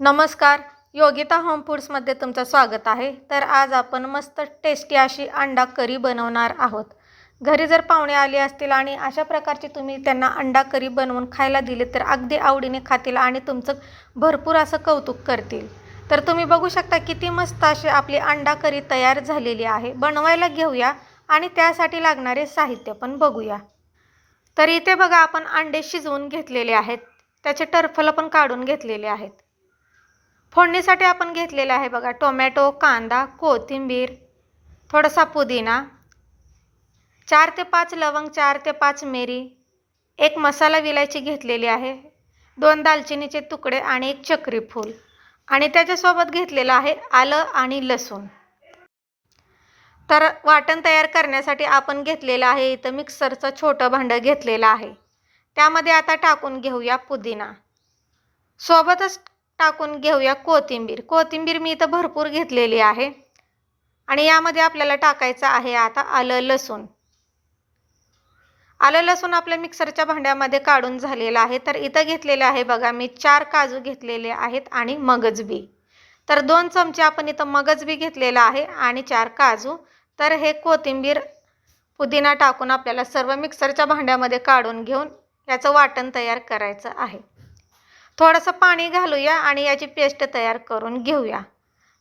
नमस्कार योगिता होम फूड्समध्ये तुमचं स्वागत आहे. तर आज आपण मस्त टेस्टी अशी अंडा करी बनवणार आहोत. घरी जर पाहुणे आले असतील आणि अशा प्रकारची तुम्ही त्यांना अंडा करी बनवून खायला दिले तर अगदी आवडीने खातील आणि तुमचं भरपूर असं कौतुक करतील. तर तुम्ही बघू शकता किती मस्त अशी आपली अंडा करी तयार झालेली आहे. बनवायला घेऊया आणि त्यासाठी लागणारे साहित्य पण बघूया. तर इथे बघा आपण अंडे शिजवून घेतलेले आहेत. त्याचे टरफलं पण काढून घेतलेले आहेत. फोडणीसाठी आपण घेतलेलं आहे बघा टोमॅटो कांदा कोथिंबीर थोडासा पुदिना चार ते पाच लवंग चार ते पाच मिरी एक मसाला विलायची घेतलेली आहे दोन दालचिनीचे तुकडे आणि एक चक्री फूल आणि त्याच्यासोबत घेतलेलं आहे आलं आणि लसूण. तर वाटण तयार करण्यासाठी आपण घेतलेलं आहे इथं मिक्सरचं छोटं भांडं घेतलेलं आहे. त्यामध्ये आता टाकून घेऊया पुदिना. सोबतच टाकून घेऊया कोथिंबीर. कोथिंबीर मी इथं भरपूर घेतलेली आहे. आणि यामध्ये आपल्याला टाकायचं आहे आता आलं लसूण. आलं लसूण आपल्या मिक्सरच्या भांड्यामध्ये काढून झालेलं आहे. तर इथं घेतलेलं आहे बघा मी चार काजू घेतलेले आहेत आणि मगजबी तर दोन चमचे आपण इथं मगजबी घेतलेला आहे आणि चार काजू. तर हे कोथिंबीर पुदिना टाकून आपल्याला सर्व मिक्सरच्या भांड्यामध्ये काढून घेऊन याचं वाटण तयार करायचं आहे. थोडंसं पाणी घालूया आणि याची पेस्ट तयार करून घेऊया.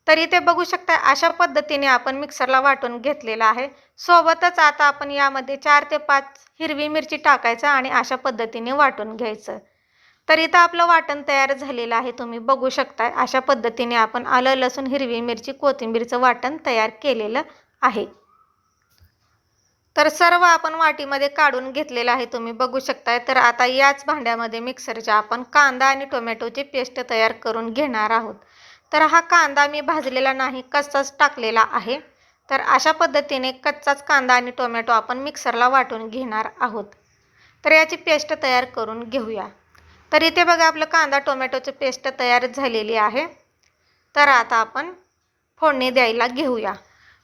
तर इथे बघू शकता अशा पद्धतीने आपण मिक्सरला वाटून घेतलेला आहे. सोबतच आता आपण यामध्ये चार ते पाच हिरवी मिरची टाकायचं आणि अशा पद्धतीने वाटून घ्यायचं. तर इथं आपलं वाटण तयार झालेलं आहे तुम्ही बघू शकताय. अशा पद्धतीने आपण आलं लसूण हिरवी मिरची कोथिंबीरचं वाटण तयार केलेलं आहे. तर सर्व आपण वाटीमध्ये काढून घेतलेलं आहे तुम्ही बघू शकताय. तर आता याच भांड्यामध्ये मिक्सरच्या आपण कांदा आणि टोमॅटोची पेस्ट तयार करून घेणार आहोत. तर हा कांदा मी भाजलेला नाही कच्चाच टाकलेला आहे. तर अशा पद्धतीने कच्चाच कांदा आणि टोमॅटो आपण मिक्सरला वाटून घेणार आहोत. तर याची पेस्ट तयार करून घेऊया. तर इथे बघा आपलं कांदा टोमॅटोची पेस्ट तयार झालेली आहे. तर आता आपण फोडणी द्यायला घेऊया.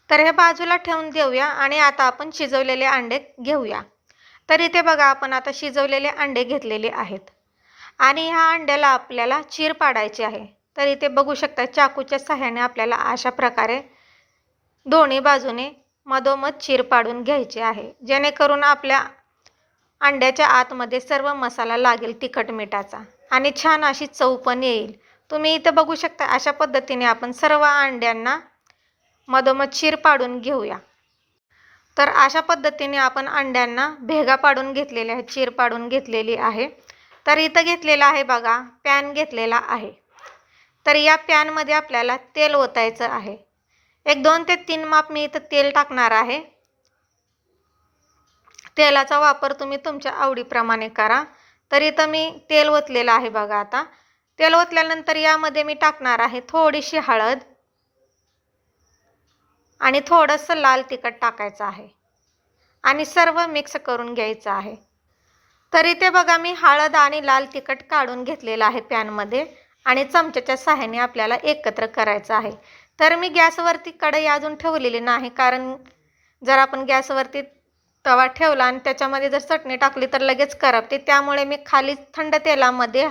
तर हे बाजूला ठेवून देऊया आणि आता आपण शिजवलेले अंडे घेऊया. तर इथे बघा आपण आता शिजवलेले अंडे घेतलेले आहेत. आणि ह्या अंड्याला आपल्याला चीर पाडायची आहे. तर इथे बघू शकता चाकूच्या सहाय्याने आपल्याला अशा प्रकारे दोन्ही बाजूने मधोमध चीर पाडून घ्यायचे आहे. जेणेकरून आपल्या अंड्याच्या आतमध्ये सर्व मसाला लागेल तिखट मिठाचा. आणि छान अशी चव पण येईल. तुम्ही इथं बघू शकता अशा पद्धतीने आपण सर्व अंड्यांना मधोमध चीर पाडून घेऊया. तर अशा पद्धतीने आपण अंड्यांना भेगा पाडून घेतलेल्या आहेत चीर पाडून घेतलेली आहे. तर इथं घेतलेला आहे बघा पॅन घेतलेला आहे. तर या पॅनमध्ये आपल्याला तेल ओतायचं आहे. एक दोन ते तीन माप मी इथं तेल टाकणार आहे. तेलाचा वापर तुम्ही तुमच्या आवडीप्रमाणे करा. तर इथं मी तेल ओतलेलं आहे बघा आता. तेल ओतल्यानंतर यामध्ये मी टाकणार आहे थोडीशी हळद. आणि थोडंसं लाल तिखट टाकायचं आहे. आणि सर्व मिक्स करून घ्यायचं आहे. तर इथे बघा मी हळद आणि लाल तिखट काढून घेतलेलं आहे पॅनमध्ये आणि चमच्याच्या सहाय्याने आपल्याला एकत्र करायचं आहे. तर मी गॅसवरती कढई अजून ठेवलेली नाही कारण जर आपण गॅसवरती तवा ठेवला आणि त्याच्यामध्ये जर चटणी टाकली तर लगेच करपते. त्यामुळे मी खाली थंड तेलामध्ये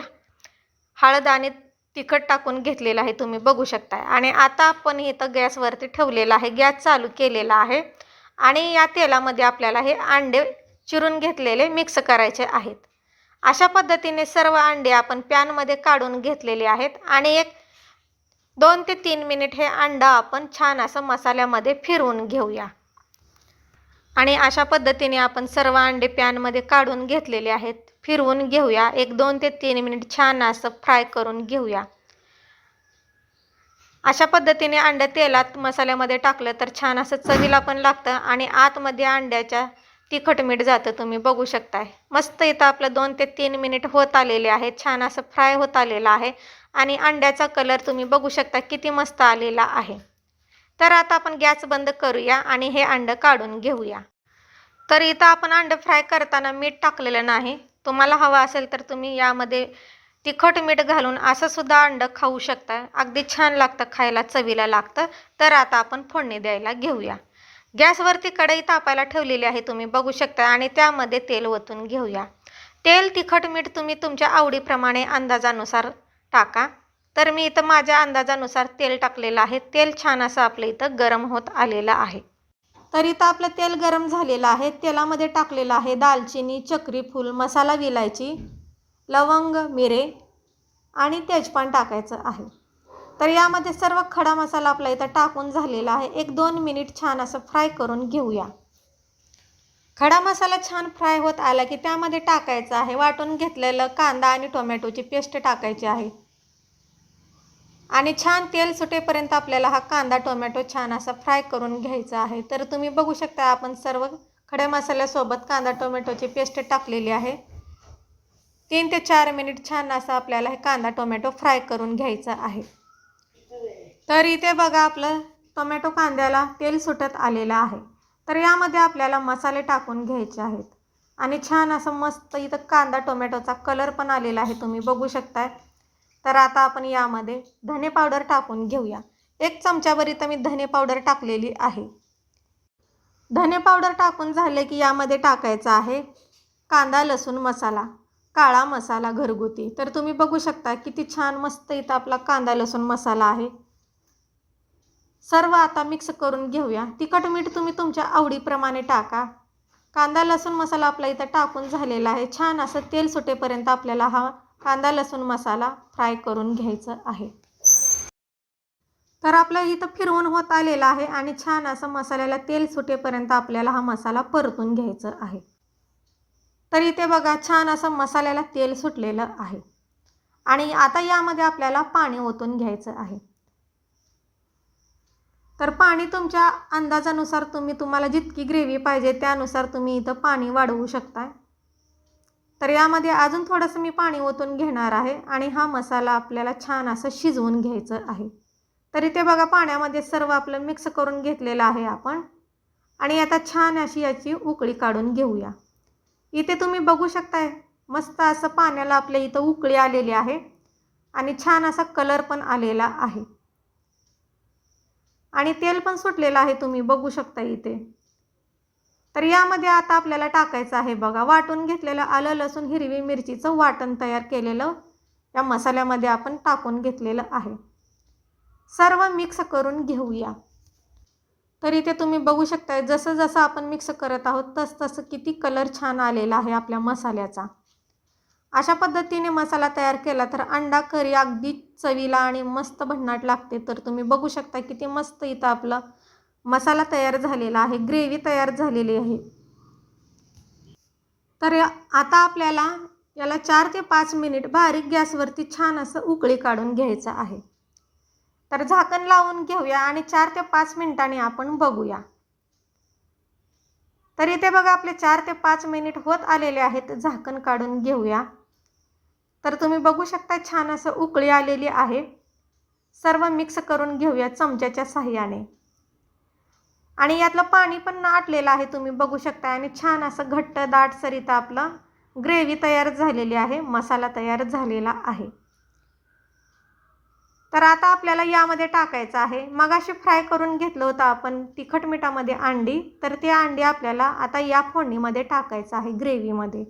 हळद आणि तिखट टाकून घेतलेलं आहे तुम्ही बघू शकताय. आणि आता आपण इथं गॅसवरती ठेवलेलं आहे गॅस चालू केलेला आहे. आणि या तेलामध्ये आपल्याला हे अंडे चिरून घेतलेले मिक्स करायचे आहेत. अशा पद्धतीने सर्व अंडे आपण पॅनमध्ये काढून घेतलेले आहेत. आणि एक दोन ते तीन मिनिट हे अंडा आपण छान असं मसाल्यामध्ये फिरवून घेऊया. आणि अशा पद्धतीने आपण सर्व अंडे पॅनमध्ये काढून घेतलेले आहेत. फिरवून घेऊया. एक दोन ते तीन मिनिट छान असं फ्राय करून घेऊया. अशा पद्धतीने अंडं तेलात मसाल्यामध्ये टाकलं तर छान असं चवीला पण लागतं आणि आतमध्ये अंड्याच्या तिखट मीठ जातं. तुम्ही बघू शकताय. मस्त इथं आपलं दोन ते तीन मिनिट होत आलेले आहे. छान असं फ्राय होत आलेलं आहे आणि अंड्याचा कलर तुम्ही बघू शकता किती मस्त आलेला आहे. तर आता आपण गॅस बंद करूया आणि हे अंडं काढून घेऊया. तर इथं आपण अंडं फ्राय करताना मीठ टाकलेलं नाही. तुम्हाला हवं असेल तर तुम्ही यामध्ये तिखट मीठ घालून असं सुद्धा अंडं खाऊ शकता. अगदी छान लागतं खायला चवीला लागतं. तर आता आपण फोडणी द्यायला घेऊया. गॅसवरती कढई तापायला ठेवलेली आहे तुम्ही बघू शकता आणि त्यामध्ये तेल ओतून घेऊया. तेल तिखट मीठ तुम्ही तुमच्या आवडीप्रमाणे अंदाजानुसार टाका. तर मी इथं माझ्या अंदाजानुसार तेल टाकलेलं आहे. तेल छान असं आपलं इथं गरम होत आलेलं आहे. तर इथं आपलं तेल गरम झालेलं आहे तेलामध्ये टाकलेलं आहे दालचिनी चक्री फूल मसाला विलायची लवंग मिरे आणि तेजपान टाकायचं आहे. तर यामध्ये सर्व खडा मसाला आपला इथं टाकून झालेला आहे. एक दोन मिनिट छान असं फ्राय करून घेऊया. खडा मसाला छान फ्राय होत आला की त्यामध्ये टाकायचं आहे. वाटून घेतलेलं कांदा आणि टोमॅटोची पेस्ट टाकायची आहे. आणि छान तेल सुटेपर्यंत आपल्याला हा कांदा टोमॅटो छान असा फ्राय करून घ्यायचा आहे. तर तुम्ही बघू शकता आपण सर्व खड्या मसाल्यासोबत कांदा टोमॅटोची पेस्ट टाकलेली आहे. तीन ते चार मिनिट छान असं आपल्याला हे कांदा टोमॅटो फ्राय करून घ्यायचा आहे. तर इथे बघा आपलं टोमॅटो कांद्याला तेल सुटत आलेलं आहे. तर यामध्ये आपल्याला मसाले टाकून घ्यायचे आहेत. आणि छान असं मस्त इथं कांदा टोमॅटोचा कलर पण आलेला आहे. तुम्ही बघू शकताय. तर आता आपण यामध्ये धने पावडर टाकून घेऊया. एक चमच्याभर इथं मी धने पावडर टाकलेली आहे. धने पावडर टाकून झाले की यामध्ये टाकायचं आहे कांदा लसूण मसाला काळा मसाला घरगुती. तर तुम्ही बघू शकता किती छान मस्त इथं आपला कांदा लसूण मसाला आहे. सर्व आता मिक्स करून घेऊया. तिखट मीठ तुम्ही तुमच्या आवडीप्रमाणे टाका. कांदा लसूण मसाला आपला इथं टाकून झालेला आहे. छान असं तेल सुटेपर्यंत आपल्याला हा कांदा लसूण मसाला फ्राय करून घ्यायचं आहे. तर आपलं इथं फिरवून होत आलेलं आहे आणि छान असं मसाल्याला तेल सुटेपर्यंत आपल्याला हा मसाला परतून घ्यायचा आहे. तर इथे बघा छान असं मसाल्याला तेल सुटलेलं आहे. आणि आता यामध्ये आपल्याला पाणी ओतून घ्यायचं आहे. तर पाणी तुमच्या अंदाजानुसार तुम्ही तुम्हाला जितकी ग्रेव्ही पाहिजे त्यानुसार तुम्ही इथं पाणी वाढवू शकता तर यामध्ये अजून थोडंसं मी पाणी ओतून घेणार आहे आणि हा मसाला आपल्याला छान असं शिजवून घ्यायचं आहे. तर इथे बघा पाण्यामध्ये सर्व आपलं मिक्स करून घेतलेलं आहे आपण. आणि आता छान अशी याची उकळी काढून घेऊया. इथे तुम्ही बघू शकताय मस्त असं पाण्याला आपल्या इथं उकळी आलेली आहे आणि छान असा कलर पण आलेला आहे. आणि तेल पण सुटलेलं आहे तुम्ही बघू शकता इथे. तर यामध्ये आता आपल्याला टाकायचं आहे बघा. वाटून घेतलेलं आलं लसूण हिरवी मिरचीचं वाटण तयार केलेलं. या मसाल्यामध्ये आपण टाकून घेतलेलं आहे. सर्व मिक्स करून घेऊया. तर इथे तुम्ही बघू शकताय जसं जसं आपण मिक्स करत आहोत तस तसं किती कलर छान आलेला आहे आपल्या मसाल्याचा. अशा पद्धतीने मसाला तयार केला तर अंडा करी अगदी चवीला आणि मस्त भन्नाट लागते. तर तुम्ही बघू शकता किती मस्त इथं आपलं मसाला तयार झालेला आहे ग्रेव्ही तयार झालेली आहे. तर आता आपल्याला याला चार ते पाच मिनिट बारीक गॅसवरती छान असं उकळी काढून घ्यायचं आहे. तर झाकण लावून घेऊया आणि चार ते पाच मिनिटांनी आपण बघूया. तर इथे बघा आपले चार ते पाच मिनिट होत आलेले आहेत झाकण काढून घेऊया. तर तुम्ही बघू शकता छान असं उकळी आलेली आहे. सर्व मिक्स करून घेऊया चमच्याच्या साह्याने आणि यातलं पाणी पण आटलेलं आहे तुम्ही बघू शकता आणि छान असं घट्ट दाटसर इथं आपलं ग्रेव्ही तयार झालेली आहे मसाला तयार झालेला आहे. तर आता आपल्याला यामध्ये टाकायचं आहे. मगाशी फ्राय करून घेतलं होतं आपण तिखट मिठामध्ये अंडी तर ते अंडी आपल्याला आता या फोडणीमध्ये टाकायचं आहे ग्रेव्हीमध्ये.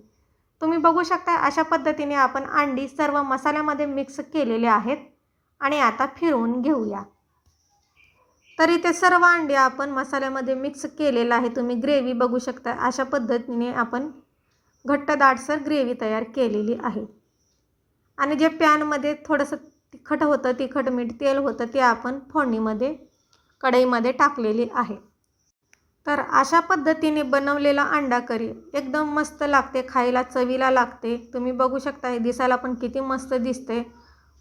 तुम्ही बघू शकता अशा पद्धतीने आपण अंडी सर्व मसाल्यामध्ये मिक्स केलेले आहेत. आणि आता फिरवून घेऊया. तर इथे सर्व अंडे आपण मसाल्यामध्ये मिक्स केलेलं आहे. तुम्ही ग्रेव्ही बघू शकता. अशा पद्धतीने आपण घट्ट दाटसर ग्रेव्ही तयार केलेली आहे. आणि जे पॅनमध्ये थोडंसं तिखट होतं तिखट मीठ तेल होतं ते आपण फोडणीमध्ये कढईमध्ये टाकलेली आहे. तर अशा पद्धतीने बनवलेला अंडा करी एकदम मस्त लागते खायला चवीला लागते. तुम्ही बघू शकता हे दिसायला पण किती मस्त दिसते.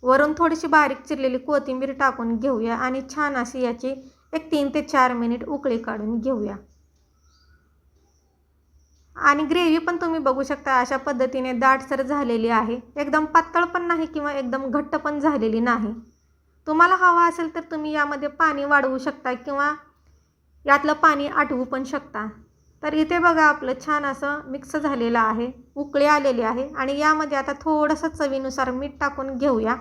वरून थोडीशी बारीक चिरलेली कोथिंबीर टाकून घेऊया आणि छान अशी याची एक तीन ते चार मिनिट उकळी काढून घेऊया. आणि ग्रेव्ही पण तुम्ही बघू शकता अशा पद्धतीने दाटसर झालेली आहे. एकदम पातळ पण नाही किंवा एकदम घट्ट पण झालेली नाही. तुम्हाला हवा असेल तर तुम्ही यामध्ये पाणी वाढवू शकता किंवा यातलं पाणी आटवू पण शकता. तर इथे बघा आपलं छान असं मिक्स झालेलं आहे उकळी आलेली आहे. आणि यामध्ये आता थोडंसं चवीनुसार मीठ टाकून घेऊया.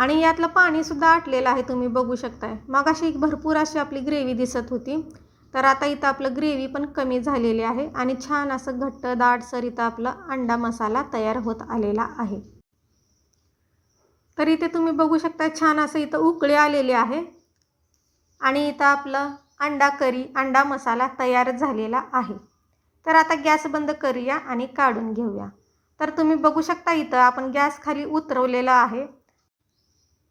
आणि यातलं पाणीसुद्धा आटलेलं आहे तुम्ही बघू शकताय. मग अशी भरपूर अशी आपली ग्रेव्ही दिसत होती. तर आता इथं आपलं ग्रेव्ही पण कमी झालेली आहे आणि छान असं घट्ट दाटसर इथं आपला अंडा मसाला तयार होत आलेला आहे. तर इथे तुम्ही बघू शकता छान असं इथं उकळे आलेले आहे आणि इथं आपलं अंडा करी अंडा मसाला तयार झालेला आहे. तर आता गॅस बंद करूया आणि काढून घेऊया. तर तुम्ही बघू शकता इथं आपण गॅस खाली उतरवलेला आहे.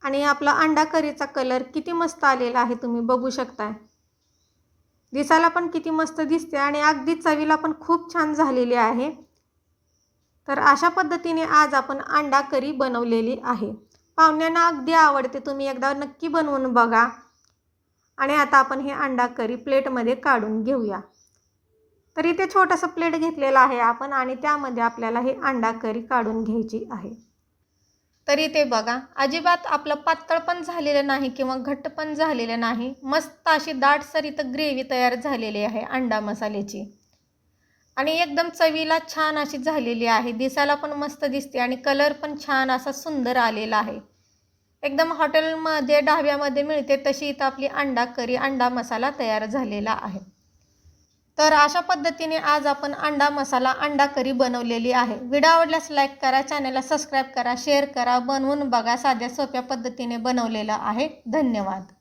आणि आपला अंडा करीचा कलर किती मस्त आलेला आहे तुम्ही बघू शकताय. दिसायला पण किती मस्त दिसते आणि अगदी चवीला पण खूप छान झालेली आहे. तर अशा पद्धतीने आज आपण अंडा करी बनवलेली आहे. पाहुण्यांना अगदी आवडते तुम्ही एकदा नक्की बनवून बघा. आणि आता आपण हे अंडा करी प्लेटमध्ये काढून घेऊया. तर इथे छोटंसं प्लेट घेतलेलं आहे आपण आणि त्यामध्ये आपल्याला हे अंडा करी काढून घ्यायची आहे. तरी ते बघा. अजिबात आपलं पातळ पण झालेलं नाही किंवा घट्ट पण झालेलं नाही. मस्त अशी दाटसर इथं ग्रेव्ही तयार झालेली आहे अंडा मसाल्याची. आणि एकदम चवीला छान अशी झालेली आहे. दिसायला पण मस्त दिसते आणि कलर पण छान असा सुंदर आलेला आहे. एकदम हॉटेलमध्ये ढाब्यामध्ये मिळते तशी इथं आपली अंडा करी अंडा मसाला तयार झालेला आहे. तर अशा पद्धतीने आज आपण अंडा मसाला अंडा करी बनवलेली आहे. व्हिडिओ आवडल्यास लाईक करा चॅनलला सबस्क्राईब करा शेअर करा. बनवून बघा साध्या सोप्या पद्धतीने बनवलेला आहे. धन्यवाद.